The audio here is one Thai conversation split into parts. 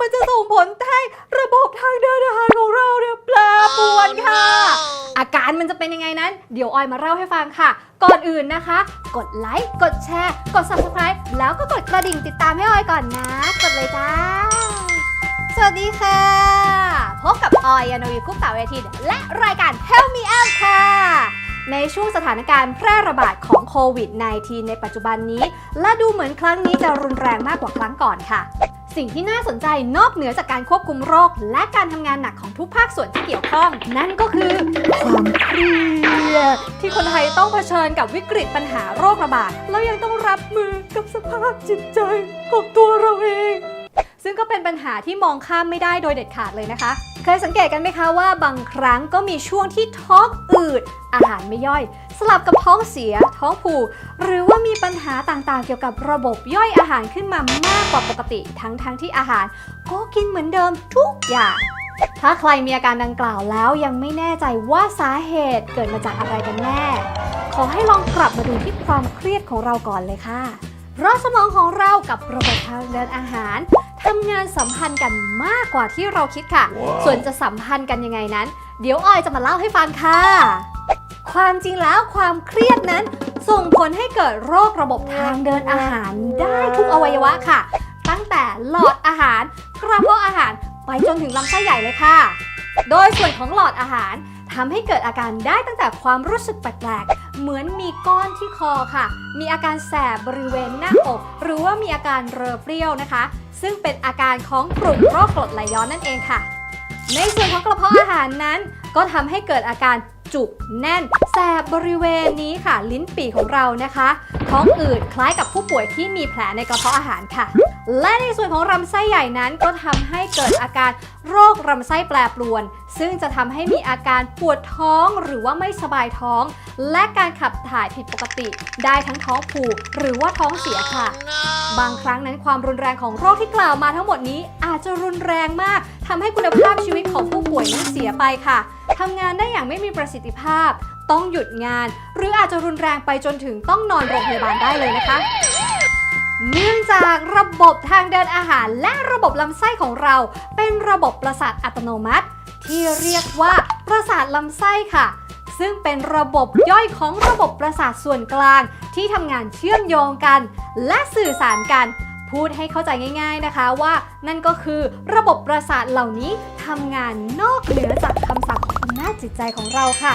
มันจะส่งผลให้ระบบทางเดินอาหารของเราเนี่ยแปรปรวนค่ะ อาการมันจะเป็นยังไงนั้น เดี๋ยวออยมาเล่าให้ฟังค่ะ ก่อนอื่นนะคะ กดไลค์ กดแชร์ กด subscribe แล้วก็กดกระดิ่งติดตามให้ออยก่อนนะ กดเลยจ้า สวัสดีค่ะ พบกับออยยานวีคุปตาเวทีและรายการ Help Me Out ค่ะในช่วงสถานการณ์แพร่ระบาดของโควิด -19 ในปัจจุบันนี้ และดูเหมือนครั้งนี้จะรุนแรงมากกว่าครั้งก่อนค่ะ สิ่งที่น่าสนใจนอกเหนือจากการควบคุมโรค และการทำงานหนักของทุกภาคส่วนที่เกี่ยวข้อง นั่นก็คือความเครียดที่คนไทยต้องเผชิญกับวิกฤตปัญหาโรคระบาดแล้วยังต้องรับมือกับสภาพจิตใจของตัวเราเอง ซึ่งก็เป็นปัญหาที่มองข้ามไม่ได้โดยเด็ดขาดเลยนะคะ เคยสังเกตกันไหมคะว่าบางครั้งก็มีช่วงที่ท้องอืด อาหารไม่ย่อย สลับกับท้องเสีย ท้องผูก หรือว่ามีปัญหาต่างๆ เกี่ยวกับระบบย่อยอาหารขึ้นมามากกว่าปกติ ทั้งๆทที่อาหาร ก็กินเหมือนเดิมทุกอย่างถ้าใครมีอาการดังกล่าวแล้วยังไม่แน่ใจว่าสาเหตุเกิดมาจากอะไรกันแน่ ขอให้ลองกลับมาดูที่ความเครียดของเราก่อนเลยค่ะ เพราะสมองของเรากับระบบทางเดินอาหาร ทำงานสัมพันธ์กันมากกว่าที่เราคิดค่ะ ส่วนจะสัมพันธ์กันยังไงนั้น เดี๋ยวออยจะมาเล่าให้ฟังค่ะ ความจริงแล้วความเครียดนั้น ส่งผลให้เกิดโรคระบบทางเดินอาหารได้ทุกอวัยวะค่ะ ตั้งแต่หลอดอาหาร กระเพาะอาหารไปจนถึงลำไส้ใหญ่เลยค่ะ โดยส่วนของหลอดอาหาร ทำให้เกิดอาการได้ตั้งแต่ความรู้สึกแปลกๆ เหมือนมีก้อนที่คอค่ะ มีอาการแสบบริเวณหน้าอก หรือว่ามีอาการเรอเปรี้ยวนะคะ ซึ่งเป็นอาการของกลุ่มโรคกรดไหลย้อนนั่นเองค่ะ ในส่วนของกระเพาะอาหารนั้น ก็ทำให้เกิดอาการ จุกแน่น แสบบริเวณนี้ค่ะ ลิ้นปี่ของเรานะคะท้องอืดคล้ายกับผู้ป่วยที่มีแผลในกระเพาะอาหารค่ะ และในส่วนของลำไส้ใหญ่นั้นก็ทำให้เกิดอาการโรคลำไส้แปรปรวน ซึ่งจะทำให้มีอาการปวดท้องหรือว่าไม่สบายท้อง และการขับถ่ายผิดปกติ ได้ทั้งท้องผูกหรือว่าท้องเสียค่ะ บางครั้งนั้นความรุนแรงของโรคที่กล่าวมาทั้งหมดนี้อาจจะรุนแรงมาก ทำให้คุณภาพชีวิตของผู้ป่วยนั้นเสียไปค่ะทำงานได้อย่างไม่มีประสิทธิภาพ ต้องหยุดงาน หรืออาจจะรุนแรงไปจนถึงต้องนอนโรงพยาบาลได้เลยนะคะ เนื่องจากระบบทางเดินอาหารและระบบลำไส้ของเรา เป็นระบบประสาทอัตโนมัติ ที่เรียกว่าประสาทลำไส้ค่ะซึ่งเป็นระบบย่อยของระบบประสาทส่วนกลาง ที่ทำงานเชื่อมโยงกัน และสื่อสารกัน พูดให้เข้าใจง่าย ๆนะคะว่านั่นก็คือระบบประสาทเหล่านี้ทำงานนอกเหนือจากคำสั่งของอำนาจจิตใจของเราค่ะ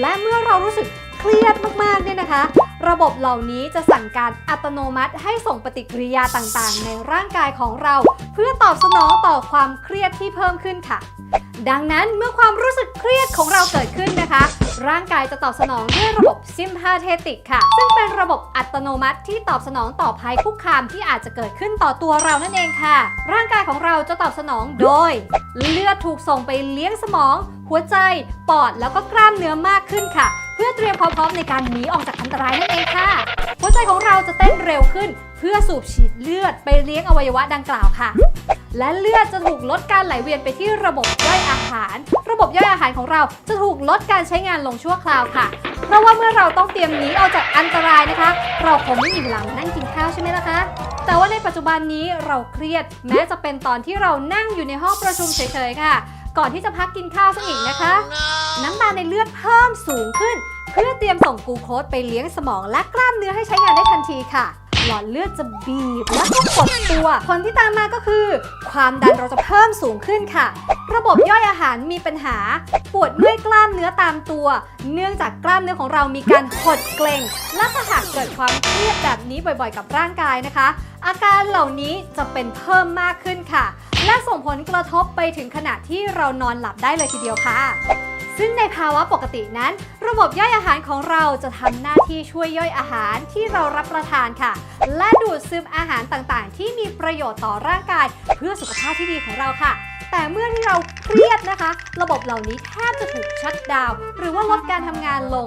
และเมื่อเรารู้สึกเครียดมากๆเนี่ยนะคะ ระบบเหล่านี้จะสั่งการอัตโนมัติให้ส่งปฏิกิริยาต่างๆ ในร่างกายของเรา เพื่อตอบสนองต่อความเครียดที่เพิ่มขึ้นค่ะ ดังนั้นเมื่อความรู้สึกเครียดของเราเกิดขึ้นนะคะ ร่างกายจะตอบสนองด้วยระบบซิมพาเทติกค่ะ ซึ่งเป็นระบบอัตโนมัติที่ตอบสนองต่อภัยคุกคามที่อาจจะเกิดขึ้นต่อตัวเรานั่นเองค่ะ ร่างกายของเราจะตอบสนองโดย เลือดถูกส่งไปเลี้ยงสมอง หัวใจ ปอดแล้วก็กล้ามเนื้อมากขึ้นค่ะ พื่อเตรียมความพร้อมในการหนีออกจากอันตรายนั่นเองค่ะ หัวใจของเราจะเต้นเร็วขึ้น เพื่อสูบฉีดเลือดไปเลี้ยงอวัยวะดังกล่าวค่ะ และเลือดจะถูกลดการไหลเวียนไปที่ระบบย่อยอาหาร ระบบย่อยอาหารของเราจะถูกลดการใช้งานลงชั่วคราวค่ะ เพราะว่าเมื่อเราต้องเตรียมหนีออกจากอันตรายนะคะ เราคงไม่มีเวลามานั่งกินข้าวใช่ไหมล่ะคะแต่ว่าในปัจจุบันนี้เราเครียด แม้จะเป็นตอนที่เรานั่งอยู่ในห้องประชุมเฉยๆค่ะ ก่อนที่จะพักกินข้าวซะอีกนะคะ น้ำตาลในเลือดเพิ่มสูงขึ้น เพื่อเตรียมส่งกูโคสไปเลี้ยงสมองและกล้ามเนื้อให้ใช้งานได้ทันทีค่ะ หลอดเลือดจะบีบและก็กดตัวผลที่ตามมาก็คือ ความดันเราจะเพิ่มสูงขึ้นค่ะ ระบบย่อยอาหารมีปัญหา ปวดเมื่อยกล้ามเนื้อตามตัว เนื่องจากกล้ามเนื้อของเรามีการหดเกร็งและถ้าหากเกิดความเครียดแบบนี้บ่อยๆ กับร่างกายนะคะ อาการเหล่านี้จะเป็นเพิ่มมากขึ้นค่ะ และส่งผลกระทบไปถึงขณะที่เรานอนหลับได้เลยทีเดียวค่ะ ซึ่งในภาวะปกตินั้น ระบบย่อยอาหารของเราจะทำหน้าที่ช่วยย่อยอาหารที่เรารับประทานค่ะ และดูดซึมอาหารต่างๆ ที่มีประโยชน์ต่อร่างกาย เพื่อสุขภาพที่ดีของเราค่ะ แต่เมื่อที่เราเครียดนะคะ ระบบเหล่านี้แทบจะถูกชัดดาว หรือว่าลดการทำงานลง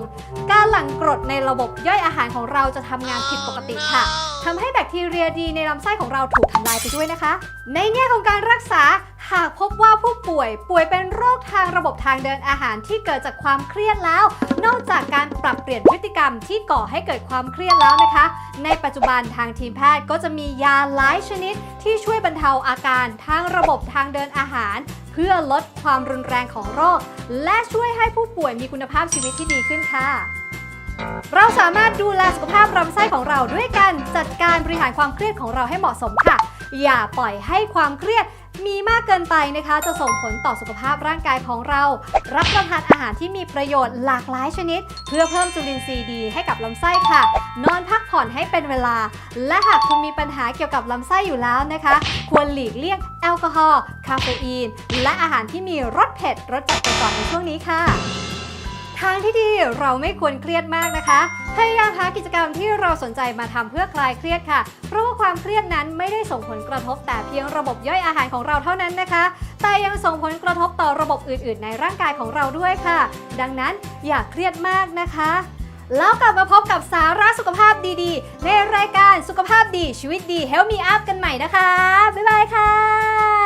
การหลั่งกรดในระบบย่อยอาหารของเราจะทำงานผิดปกติค่ะทำให้แบคทีเรียดีในลำไส้ของเราถูกทำลายไปด้วยนะคะ ในแง่ของการรักษาหากพบ ป่วย ป่วยเป็นโรคทางระบบทางเดินอาหารที่เกิดจากความเครียดแล้ว นอกจากการปรับเปลี่ยนพฤติกรรมที่ก่อให้เกิดความเครียดแล้วนะคะ ในปัจจุบันทางทีมแพทย์ก็จะมียาหลายชนิด ที่ช่วยบรรเทาอาการทางระบบทางเดินอาหาร เพื่อลดความรุนแรงของโรค และช่วยให้ผู้ป่วยมีคุณภาพชีวิตที่ดีขึ้นค่ะเราสามารถดูแลสุขภาพลำไส้ของเราด้วยการจัดการบริหารความเครียดของเราให้เหมาะสมค่ะ อย่าปล่อยให้ความเครียด มีมากเกินไปนะคะ จะส่งผลต่อสุขภาพร่างกายของเรา รับประทานอาหารที่มีประโยชน์หลากหลายชนิด เพื่อเพิ่มจุลินทรีย์ดีให้กับลำไส้ค่ะ นอนพักผ่อนให้เป็นเวลา และหากคุณมีปัญหาเกี่ยวกับลำไส้อยู่แล้วนะคะ ควรหลีกเลี่ยงแอลกอฮอล์คาเฟอีน และอาหารที่มีรสเผ็ดรสจัดไปก่อนในช่วงนี้ค่ะ ทางที่ดีเราไม่ควรเครียดมากนะคะ พยายามหากิจกรรมที่เราสนใจมาทำเพื่อคลายเครียดค่ะ เพราะว่าความเครียดนั้นไม่ได้ส่งผลกระทบแต่เพียงระบบย่อยอาหารของเราเท่านั้นนะคะ แต่ยังส่งผลกระทบต่อระบบอื่น ๆ ในร่างกายของเราด้วยค่ะ ดังนั้นอย่าเครียดมากนะคะ แล้วกลับมาพบกับสาระสุขภาพดีๆ ในรายการสุขภาพดีชีวิตดี Help Me Up กันใหม่นะคะ บ๊ายบายค่ะ